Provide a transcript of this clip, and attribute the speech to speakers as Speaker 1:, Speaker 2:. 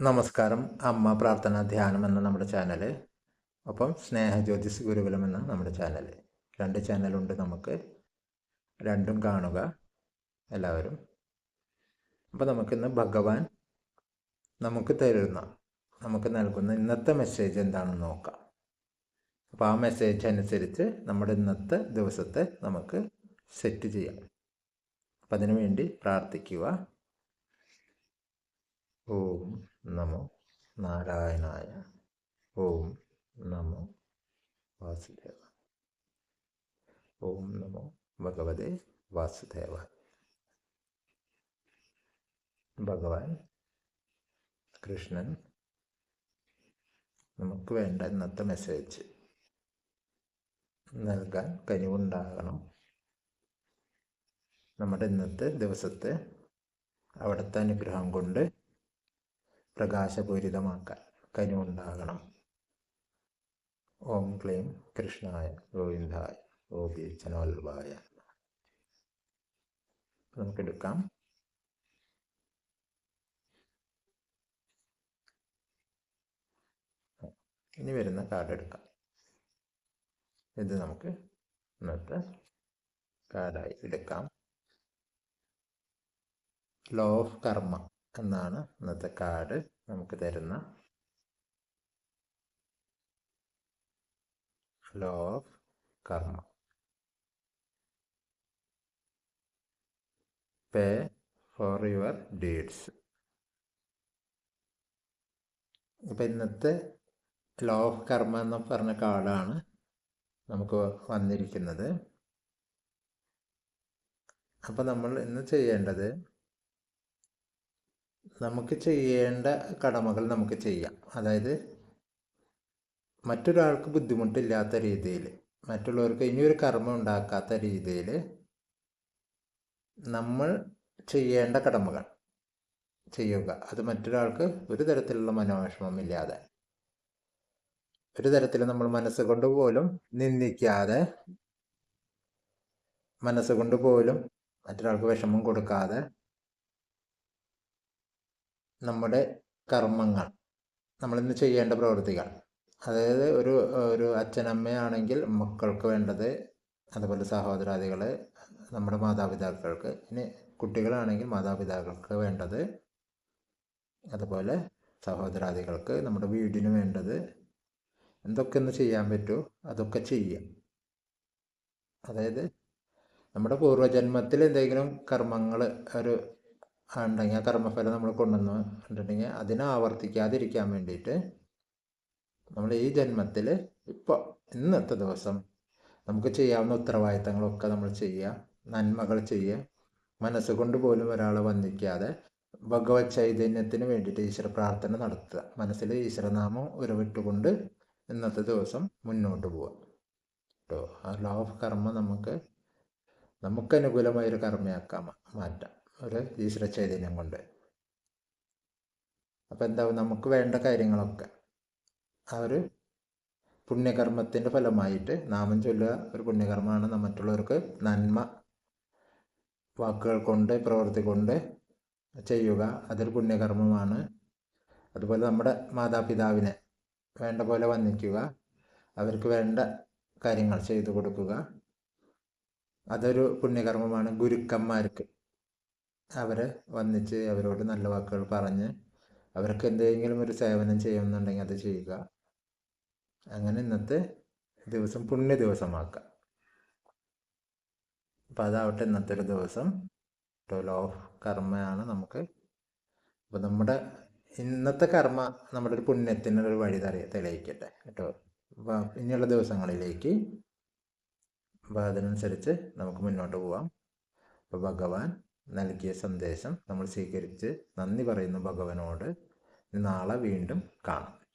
Speaker 1: നമസ്കാരം. അമ്മ പ്രാർത്ഥന ധ്യാനം എന്ന നമ്മുടെ ചാനൽ ഒപ്പം സ്നേഹ ജ്യോതിസ് ഗുരുകുലം എന്ന നമ്മുടെ ചാനൽ രണ്ട് ചാനലുണ്ട് നമുക്ക്. രണ്ടും കാണുക. എല്ലാവരും. അപ്പോൾ നമുക്കിന്ന് ഭഗവാൻ നമുക്ക് തരുന്ന നമുക്ക് നൽകുന്ന ഇന്നത്തെ മെസ്സേജ് എന്താണെന്ന് നോക്കാം. അപ്പോൾ ആ മെസ്സേജ് അനുസരിച്ച് നമ്മുടെ ഇന്നത്തെ ദിവസത്തെ നമുക്ക് സെറ്റ് ചെയ്യാം. അപ്പം അതിനു വേണ്ടി പ്രാർത്ഥിക്കുക. ഓം നമോ നാരായണായ. ഓം നമോ വാസുദേവ. ഓം നമോ ഭഗവതേ വാസുദേവ. ഭഗവാൻ കൃഷ്ണൻ നമുക്ക് വേണ്ട ഇന്നത്തെ മെസ്സേജ് നൽകാൻ കനിവുണ്ടാകണം നമ്മുടെ ഇന്നത്തെ ദിവസത്തെ അവിടുത്തെ അനുഗ്രഹം കൊണ്ട് പ്രകാശപൂരിതമാക്കാൻ കനിവുണ്ടാകണം ഓം ക്ലീം കൃഷ്ണായ ഗോവിന്ദായ ഗോപി ചനോൽവായ. നമുക്കെടുക്കാം ഇനി വരുന്ന കാർഡ് എടുക്കാം. ഇത് നമുക്ക് ഇന്നത്തെ കാർഡായി എടുക്കാം. ലോ ഓഫ് കർമ്മ എന്നാണ് ഇന്നത്തെ കാർഡ് നമുക്ക് തരുന്ന. ലോ ഓഫ് കർമ്മ പേ ഫോർ യുവർ ഡീഡ്സ് ഇപ്പം ഇന്നത്തെ ലോ ഓഫ് കർമ്മ എന്ന് പറഞ്ഞ കാർഡാണ് നമുക്ക് വന്നിരിക്കുന്നത്. അപ്പം നമ്മൾ ഇന്ന് ചെയ്യേണ്ടത് നമുക്ക് ചെയ്യേണ്ട കടമകൾ നമുക്ക് ചെയ്യാം. അതായത് മറ്റൊരാൾക്ക് ബുദ്ധിമുട്ടില്ലാത്ത രീതിയിൽ മറ്റുള്ളവർക്ക് ഇനിയൊരു കർമ്മം ഉണ്ടാക്കാത്ത രീതിയിൽ നമ്മൾ ചെയ്യേണ്ട കടമകൾ ചെയ്യുക. അത് മറ്റൊരാൾക്ക് ഒരു തരത്തിലുള്ള മനോവിഷമമില്ലാതെ ഒരു തരത്തിൽ നമ്മൾ മനസ്സുകൊണ്ട് പോലും നിന്ദിക്കാതെ മനസ്സുകൊണ്ട് പോലും മറ്റൊരാൾക്ക് വിഷമം കൊടുക്കാതെ നമ്മുടെ കർമ്മങ്ങൾ. നമ്മളിന്ന് ചെയ്യേണ്ട പ്രവൃത്തികൾ അതായത് ഒരു ഒരു അച്ഛനമ്മയാണെങ്കിൽ മക്കൾക്ക് വേണ്ടത് അതുപോലെ സഹോദരാദികൾ നമ്മുടെ മാതാപിതാക്കൾക്ക് ഇനി കുട്ടികളാണെങ്കിൽ മാതാപിതാക്കൾക്ക് വേണ്ടത് അതുപോലെ സഹോദരാദികൾക്ക് നമ്മുടെ വീടിന് വേണ്ടത് എന്തൊക്കെ ഒന്ന് ചെയ്യാൻ പറ്റുമോ അതൊക്കെ ചെയ്യാം. അതായത് നമ്മുടെ പൂർവജന്മത്തിൽ എന്തെങ്കിലും കർമ്മങ്ങൾ ഒരു ഉണ്ടെങ്കിൽ ആ കർമ്മഫലം നമ്മൾ കൊണ്ടുവന്ന് കണ്ടിട്ടുണ്ടെങ്കിൽ അതിനെ ആവർത്തിക്കാതിരിക്കാൻ വേണ്ടിയിട്ട് നമ്മൾ ഈ ജന്മത്തിൽ ഇപ്പോൾ ഇന്നത്തെ ദിവസം നമുക്ക് ചെയ്യാവുന്ന ഉത്തരവാദിത്തങ്ങളൊക്കെ നമ്മൾ ചെയ്യുക നന്മകൾ ചെയ്യുക മനസ്സുകൊണ്ട് പോലും ഒരാളെ വന്ദിക്കാതെ ഭഗവത് ചൈതന്യത്തിന് വേണ്ടിയിട്ട് ഈശ്വര പ്രാർത്ഥന നടത്തുക. മനസ്സിൽ ഈശ്വരനാമം ഉരവിട്ടുകൊണ്ട് ഇന്നത്തെ ദിവസം മുന്നോട്ട് പോവുക. കേട്ടോ? ആ ലോ ഓഫ് കർമ്മ നമുക്ക് നമുക്ക് അനുകൂലമായൊരു കർമ്മയാക്കാൻ മാറ്റാം. ഒരു ഈശ്വര ചൈതന്യം കൊണ്ട്. അപ്പോൾ എന്താവും? നമുക്ക് വേണ്ട കാര്യങ്ങളൊക്കെ. ആ ഒരു പുണ്യകർമ്മത്തിന്റെ ഫലമായിട്ട് നാമം ചൊല്ലുക ഒരു പുണ്യകർമ്മമാണ്. മറ്റുള്ളവർക്ക് നന്മ വാക്കുകൾ കൊണ്ട് പ്രവൃത്തി കൊണ്ട് ചെയ്യുക. അതൊരു പുണ്യകർമ്മമാണ്. അതുപോലെ നമ്മുടെ മാതാപിതാവിനെ വേണ്ട പോലെ വന്ദിക്കുക. അവർക്ക് വേണ്ട കാര്യങ്ങൾ ചെയ്തു കൊടുക്കുക. അതൊരു പുണ്യകർമ്മമാണ് ഗുരുക്കന്മാർക്ക്. അവരെ വന്നിച്ച് അവരോട് നല്ല വാക്കുകൾ പറഞ്ഞ് അവർക്ക് എന്തെങ്കിലും ഒരു സേവനം ചെയ്യുന്നുണ്ടെങ്കിൽ അത് ചെയ്യുക. അങ്ങനെ ഇന്നത്തെ ദിവസം പുണ്യ ദിവസമാക്കുക. അപ്പം അതാവട്ടെ ഇന്നത്തെ ഒരു ദിവസം. ലോ ഓഫ് കർമ്മയാണ് നമുക്ക്. അപ്പോൾ നമ്മുടെ ഇന്നത്തെ കർമ്മ നമ്മുടെ ഒരു പുണ്യത്തിനൊരു വഴി തെളിയിക്കട്ടെ കേട്ടോ. അപ്പോൾ ഇനിയുള്ള ദിവസങ്ങളിലേക്ക് അപ്പോൾ അതിനനുസരിച്ച് നമുക്ക് മുന്നോട്ട് പോവാം. അപ്പോൾ ഭഗവാൻ നൽകിയ സന്ദേശം നമ്മൾ സ്വീകരിച്ച് നന്ദി പറയുന്നു ഭഗവാനോട്. നാളെ വീണ്ടും കാണാം.